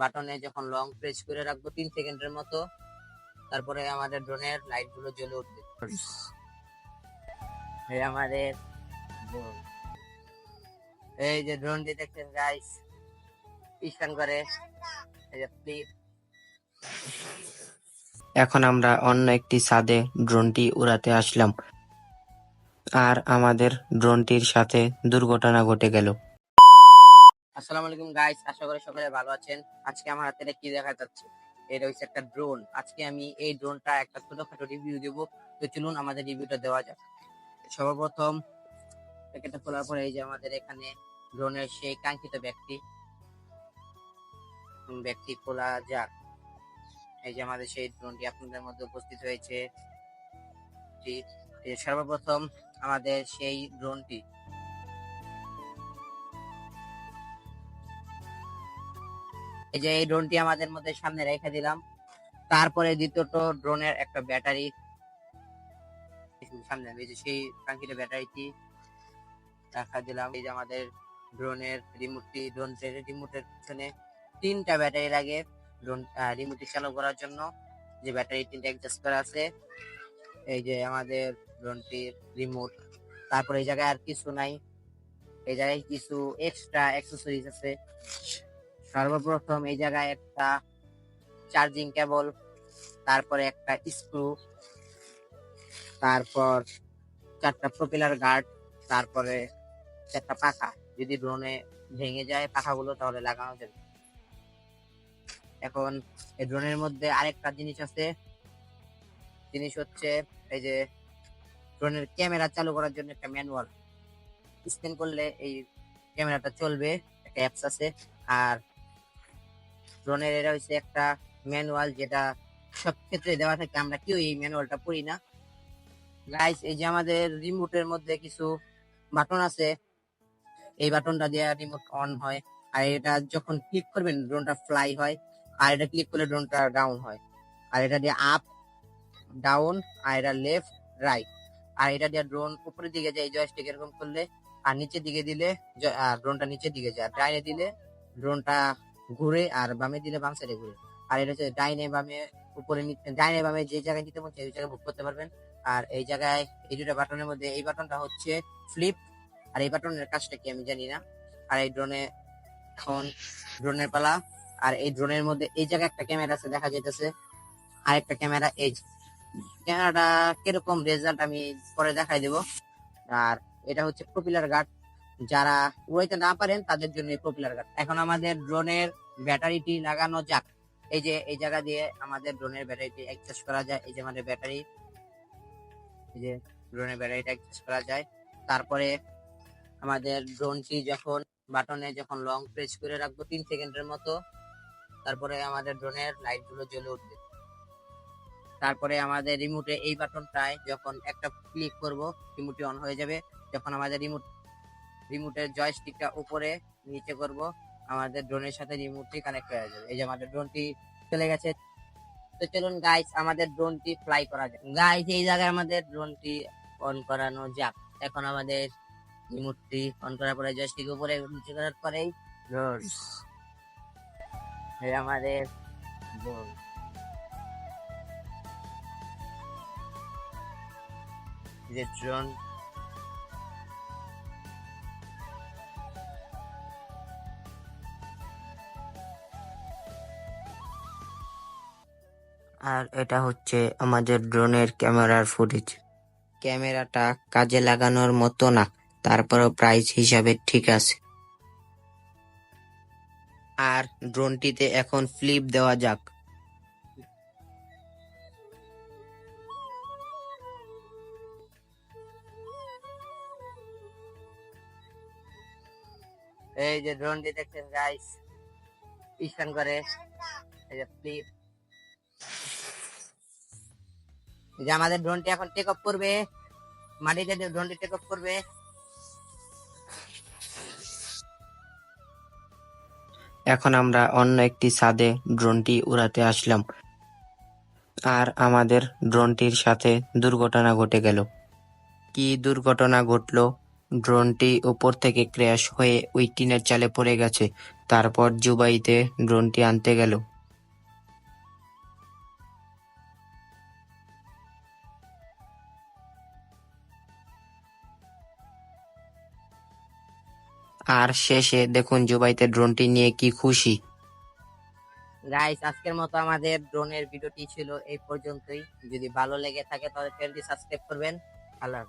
বাটনে যখন long press করে রাখব তিন সেকেন্ডের মতো, তারপরে আমাদের ড্রোনের লাইটগুলো জ্বলে উঠবে। আমাদের। এই যে ড্রোন ড্রোনটি দেখছেন গাইস স্ক্যান করে। এই যে ফ্লিপ এখন আমরা অন্য একটি ছাদে ড্রোনটি উড়াতে আসলাম। আর আমাদের ড্রোনটির সাথে দুর্ঘটনা ঘটে গেল। আসসালামু আলাইকুম গাইস আশা করি সকলে ভালো আছেন। আজকে আমার হাতে কি দেখা যাচ্ছে? এটা হচ্ছে একটা ড্রোন আজকে আমি এই ড্রোনটা একটা ছোটখাটো রিভিউ দেব। তো চলুন আমাদের রিভিউটা দেওয়া যাক। সর্বপ্রথম প্যাকেটটা খোলার পরে এই যে আমাদের এখানে ড্রোনের সেই কাঙ্ক্ষিত ব্যক্তি। ব্যক্তি খোলা যাক। এই যে আমাদের সেই ড্রোনটি আপনাদের মধ্যে উপস্থিত হয়েছে। সর্বপ্রথম আমাদের সেই ড্রোনটি এই যে এই ড্রোনটি আমাদের মধ্যে সামনে রেখে দিলাম। তারপরে দ্বিতীয়ত ড্রোনের একটা ব্যাটারি সামনে, এই যে সেই কাঙ্ক্ষিত ব্যাটারিটি রাখা দিলাম। এই যে আমাদের ড্রোনের রিমোটটি ড্রোন রিমোটের পিছনে তিনটা ব্যাটারি লাগে ড্রোন রিমোটটি চালু করার জন্য। যে ব্যাটারি তিনটা অ্যাডজাস্ট করা আছে। এই যে আমাদের ড্রোনটির রিমোট তারপরে এই জায়গায় আর কিছু নাই। এই জায়গায় কিছু এক্সট্রা অ্যাক্সেসরিজ আছে। সর্বপ্রথম এই জায়গায় একটা চার্জিং কেবল তারপরে একটা স্ক্রু তারপর চারটা প্রপিলার গার্ড তারপরে চারটা পাখা। যদি ড্রোনে ভেঙে যায় পাখাগুলো, তাহলে লাগানো যাবে। এখন এই ড্রোনের মধ্যে আরেকটা জিনিস আছে। জিনিস হচ্ছে এই যে ড্রোনের ক্যামেরা চালু করার জন্য একটা ম্যানুয়াল স্ক্যান করলে এই ক্যামেরাটা চলবে, একটা অ্যাপস আছে। আর ড্রোনের এটা হচ্ছে একটা ম্যানুয়াল যেটা সব ক্ষেত্রে দেওয়া থাকে, আমরা কেউ এই ম্যানুয়ালটা পড়ি না। গাইস এই যে আমাদের রিমোটের মধ্যে কিছু বাটন আছে, এই বাটনটা দিয়ে রিমোট অন হয়, আর এটা যখন ক্লিক করবেন ড্রোনটা ফ্লাই হয়, আর এটা ক্লিক করলে ড্রোনটা ডাউন হয়। আর এটা দিয়ে আপ ডাউন আর এটা লেফট রাইট আর এটা দিয়ে ড্রোন উপরের দিকে যায় জয়স্টিক এরকম করলে, আর নিচের দিকে দিলে ড্রোনটা নিচের দিকে যায়। ডাইনে দিলে ড্রোনটা ঘুরে আর বামে দিলে বাম সাইডে ঘুরে। আর এটা হচ্ছে ডাইনে বামে উপরে ডাইনে বামে যে জায়গায় নিতে চায় ওই জায়গায় বুক করতে পারবেন। আর এই জায়গায় এই দুটো বাটনের মধ্যে এই বাটনটা হচ্ছে ফ্লিপ আর এই বাটনের কাজটা কি আমি জানি না। আর এই ড্রোনে এখন ড্রোনের পালা, আর এই ড্রোনের মধ্যে এই জায়গায় একটা ক্যামেরা আছে, দেখা যাইতেছে। আর একটা ক্যামেরা এই। ক্যামেরাটা কীরকম রেজাল্ট আমি পরে দেখাই দেব। আর এটা হচ্ছে প্রপিলার গার্ড যারা উড়াইতে না পারেন, তাদের জন্য পপুলার গার্ড এখন আমাদের ড্রোনের ব্যাটারিটি লাগানো যাক। এই যে, এই জায়গা দিয়ে আমাদের ড্রোনের ব্যাটারিটি অ্যাক্সেস করা যায়। এই যে আমাদের ব্যাটারি এই যে ড্রোনের ব্যাটারিটা অ্যাক্সেস করা যায়। তারপরে আমাদের ড্রোনটি যখন বাটনে যখন লং প্রেস করে রাখব তিন সেকেন্ডের মতো, তারপরে আমাদের ড্রোনের লাইটগুলো জ্বলে উঠবে। তারপরে আমাদের রিমোটে এই বাটনটায় যখন একটা ক্লিক করব রিমোটটি অন হয়ে যাবে। যখন আমাদের রিমোট রিমোটের জয়স্টিকটা উপরে নিচে করব। আমাদের ড্রোনের সাথে রিমোটটি কানেক্ট হয়ে যাবে। এই যে আমাদের ড্রোনটি চলে গেছে। তো চলুন গাইস আমাদের ড্রোনটি ফ্লাই করা যাক। গাইস এই জায়গায় আমাদের ড্রোনটি অন করানো যাক। এখন আমাদের রিমোটটি অন করার পরে জয়স্টিক উপরে নিচে করার পরেই আমাদের ড্রোন যে ড্রোন আর এটা হচ্ছে আমাদের ড্রোনের ক্যামেরার ফুটেজ। ক্যামেরাটা কাজে লাগানোর মতো না, তারপরও প্রাইস হিসাবে ঠিক আছে। আর ড্রোনটিতে এখন ফ্লিপ দেওয়া যাক। এই যে ড্রোনটি দেখছেন গাইস স্ক্যান করে, এই যে ফ্লিপ যে আমাদের ড্রোনটি এখন টেক অফ করবে। মাটিতে ড্রোনটি টেক অফ করবে। এখন আমরা অন্য একটি ছাদে ড্রোনটি উড়াতে আসলাম। আর আমাদের ড্রোনটির সাথে দুর্ঘটনা ঘটে গেল। কি দুর্ঘটনা ঘটলো? ড্রোনটি উপর থেকে ক্র্যাশ হয়ে ওই টিনের চালে পড়ে গেছে। তারপর জুবাইতে ড্রোনটি আনতে গেল। আর শেষে দেখুন জুবাইতে ড্রোনটি নিয়ে কি খুশি। গাইস আজকের মতো আমাদের ড্রোনের ভিডিওটি ছিল এই পর্যন্তই। যদি ভালো লেগে থাকে তাহলে চ্যানেলটি সাবস্ক্রাইব করবেন। আল্লাহ।